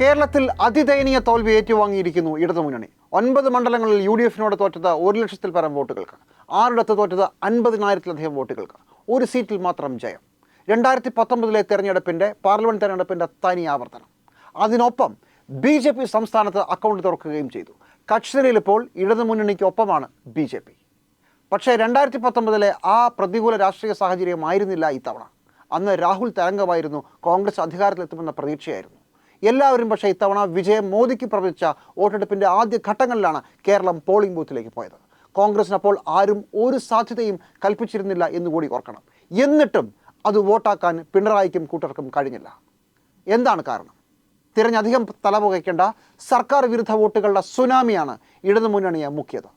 കേരളത്തിൽ അതിദയനീയ തോൽവി ഏറ്റുവാങ്ങിയിരിക്കുന്നു ഇടതുമുന്നണി ഒൻപത് മണ്ഡലങ്ങളിൽ യു ഡി എഫിനോട് തോറ്റത് ഒരു ലക്ഷത്തിൽ പരം വോട്ടുകൾക്ക്. ആറിടത്ത് തോറ്റത് അൻപതിനായിരത്തിലധികം വോട്ടുകൾക്ക്. ഒരു സീറ്റിൽ മാത്രം ജയം. രണ്ടായിരത്തി പത്തൊമ്പതിലെ തെരഞ്ഞെടുപ്പിന്റെ പാർലമെന്റ് തെരഞ്ഞെടുപ്പിന്റെ തനി ആവർത്തനം. അതിനൊപ്പം ബി ജെ പി സംസ്ഥാനത്ത് അക്കൗണ്ട് തുറക്കുകയും ചെയ്തു. കക്ഷിനിൽ ഇപ്പോൾ ഇടതുമുന്നണിക്കൊപ്പമാണ് ബി ജെ പി. പക്ഷേ രണ്ടായിരത്തി പത്തൊമ്പതിലെ ആ പ്രതികൂല രാഷ്ട്രീയ സാഹചര്യമായിരുന്നില്ല ഇത്തവണ. അന്ന് രാഹുൽ തരംഗമായിരുന്നു കോൺഗ്രസ് അധികാരത്തിലെത്തുമെന്ന പ്രതീക്ഷയായിരുന്നു. എല്ലാവരും പക്ഷേ ഇത്തവണ വിജയം മോദിക്ക് പ്രവചിച്ച വോട്ടെടുപ്പിന്റെ ആദ്യ ഘട്ടങ്ങളിലാണ് കേരളം പോളിംഗ് ബൂത്തിലേക്ക് പോയത്. കോൺഗ്രസിന് അപ്പോൾ ആരും ഒരു സാധ്യതയും കൽപ്പിച്ചിരുന്നില്ല എന്നുകൂടി ഓർക്കണം. എന്നിട്ടും അത് വോട്ടാക്കാൻ പിണറായിക്കും കൂട്ടർക്കും കഴിഞ്ഞില്ല. എന്താണ് കാരണം? തിരഞ്ഞധികം തലപുകയ്ക്കേണ്ട സർക്കാർ വിരുദ്ധ വോട്ടുകളുടെ സുനാമിയാണ് ഇടതുമുന്നണിയെ മുക്കിയത്.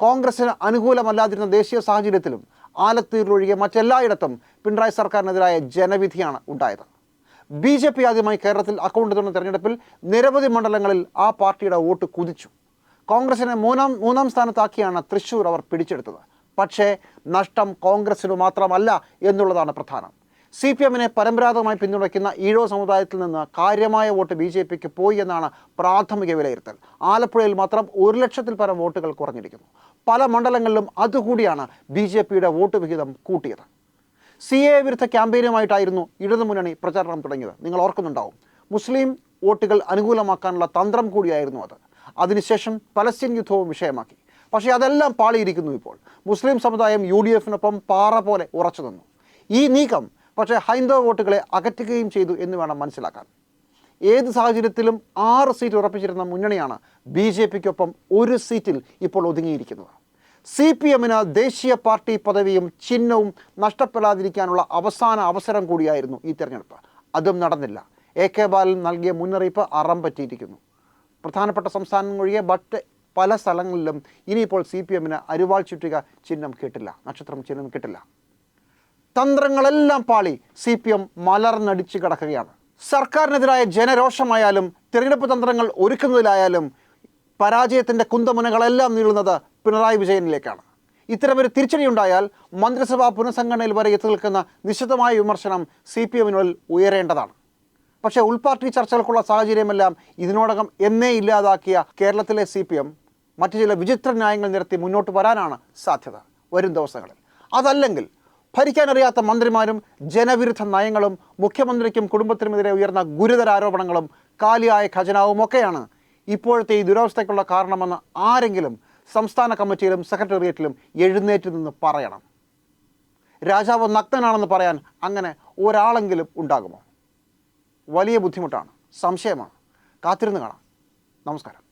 കോൺഗ്രസിന് അനുകൂലമല്ലാതിരുന്ന ദേശീയ സാഹചര്യത്തിലും ആലത്തൂരിലൊഴികെ മറ്റെല്ലായിടത്തും പിണറായി സർക്കാരിനെതിരായ ജനവിധിയാണ് ഉണ്ടായത്. ബി ജെ പി ആദ്യമായി കേരളത്തിൽ അക്കൗണ്ട് തുറന്ന തെരഞ്ഞെടുപ്പിൽ നിരവധി മണ്ഡലങ്ങളിൽ ആ പാർട്ടിയുടെ വോട്ട് കുതിച്ചു. കോൺഗ്രസിനെ മൂന്നാം മൂന്നാം സ്ഥാനത്താക്കിയാണ് തൃശൂർ അവർ പിടിച്ചെടുത്തത്. പക്ഷേ നഷ്ടം കോൺഗ്രസിനു മാത്രമല്ല എന്നുള്ളതാണ് പ്രധാനം. സി പി എമ്മിനെ പരമ്പരാഗതമായി പിന്തുണയ്ക്കുന്ന ഈഴോ സമുദായത്തിൽ നിന്ന് കാര്യമായ വോട്ട് ബി ജെ പിക്ക് പോയി എന്നാണ് പ്രാഥമിക വിലയിരുത്തൽ. ആലപ്പുഴയിൽ മാത്രം ഒരു ലക്ഷത്തിൽ പരം വോട്ടുകൾ കുറഞ്ഞിരിക്കുന്നു. പല മണ്ഡലങ്ങളിലും അതുകൂടിയാണ് ബി ജെ പിയുടെ വോട്ട് വിഹിതം കൂട്ടിയത്. സി എ വിരുദ്ധ ക്യാമ്പയിനുമായിട്ടായിരുന്നു ഇടതുമുന്നണി പ്രചാരണം തുടങ്ങിയത്. നിങ്ങൾ ഓർക്കുന്നുണ്ടാവും. മുസ്ലിം വോട്ടുകൾ അനുകൂലമാക്കാനുള്ള തന്ത്രം കൂടിയായിരുന്നു അത്. അതിനുശേഷം പലസ്തീൻ യുദ്ധവും വിഷയമാക്കി. പക്ഷേ അതെല്ലാം പാളിയിരിക്കുന്നു ഇപ്പോൾ. മുസ്ലിം സമുദായം യു ഡി എഫിനൊപ്പം പാറ പോലെ ഉറച്ചു നിന്നു. ഈ നീക്കം പക്ഷേ ഹൈന്ദവ വോട്ടുകളെ അകറ്റുകയും ചെയ്തു എന്ന് വേണം മനസ്സിലാക്കാൻ. ഏത് സാഹചര്യത്തിലും ആറ് സീറ്റ് ഉറപ്പിച്ചിരുന്ന മുന്നണിയാണ് ബി ജെ പിക്കൊപ്പം ഒരു സീറ്റിൽ ഇപ്പോൾ ഒതുങ്ങിയിരിക്കുന്നത്. സി പി എമ്മിന് ദേശീയ പാർട്ടി പദവിയും ചിഹ്നവും നഷ്ടപ്പെടാതിരിക്കാനുള്ള അവസാന അവസരം കൂടിയായിരുന്നു ഈ തെരഞ്ഞെടുപ്പ്. അതും നടന്നില്ല. എ കെ ബാലൻ നൽകിയ മുന്നറിയിപ്പ് അറം പറ്റിയിരിക്കുന്നു. പ്രധാനപ്പെട്ട സംസ്ഥാനങ്ങൾ ഒഴികെ മറ്റ് പല സ്ഥലങ്ങളിലും ഇനിയിപ്പോൾ സി പി എമ്മിന് അരുവാൾ ചുറ്റിക ചിഹ്നം കിട്ടില്ല. നക്ഷത്രം ചിഹ്നം കിട്ടില്ല. തന്ത്രങ്ങളെല്ലാം പാളി സി പി എം മലർന്നടിച്ച് കിടക്കുകയാണ്. സർക്കാരിനെതിരായ ജനരോഷമായാലും തിരഞ്ഞെടുപ്പ് തന്ത്രങ്ങൾ ഒരുക്കുന്നതിലായാലും പരാജയത്തിന്റെ കുന്തമുനകളെല്ലാം നീളുന്നത് പിണറായി വിജയനിലേക്കാണ്. ഇത്തരമൊരു തിരിച്ചടിയുണ്ടായാൽ മന്ത്രിസഭാ പുനഃസംഘടനയിൽ വരെ എത്തി നിൽക്കുന്ന നിശിതമായ വിമർശനം സി പി എമ്മിനുള്ളിൽ ഉയരേണ്ടതാണ്. പക്ഷേ ഉൾപാർട്ടി ചർച്ചകൾക്കുള്ള സാഹചര്യമെല്ലാം ഇതിനോടകം എന്നേ ഇല്ലാതാക്കിയ കേരളത്തിലെ സി പി എം മറ്റു ചില വിചിത്ര ന്യായങ്ങൾ നിരത്തി മുന്നോട്ട് വരാനാണ് സാധ്യത വരും ദിവസങ്ങളിൽ. അതല്ലെങ്കിൽ ഭരിക്കാനറിയാത്ത മന്ത്രിമാരും ജനവിരുദ്ധ നയങ്ങളും മുഖ്യമന്ത്രിക്കും കുടുംബത്തിനുമെതിരെ ഉയർന്ന ഗുരുതര ആരോപണങ്ങളും കാലിയായ ഖജനാവുമൊക്കെയാണ് ഇപ്പോഴത്തെ ഈ ദുരവസ്ഥയ്ക്കുള്ള കാരണമെന്ന് ആരെങ്കിലും സംസ്ഥാന കമ്മിറ്റിയിലും സെക്രട്ടേറിയറ്റിലും എഴുന്നേറ്റ് നിന്ന് പറയണം. രാജാവ് നഗ്നനാണെന്ന് പറയാൻ അങ്ങനെ ഒരാളെങ്കിലും ഉണ്ടാകുമോ? വലിയ ബുദ്ധിമുട്ടാണ്. സംശയമാണ്. കാത്തിരുന്ന് കാണാം. നമസ്കാരം.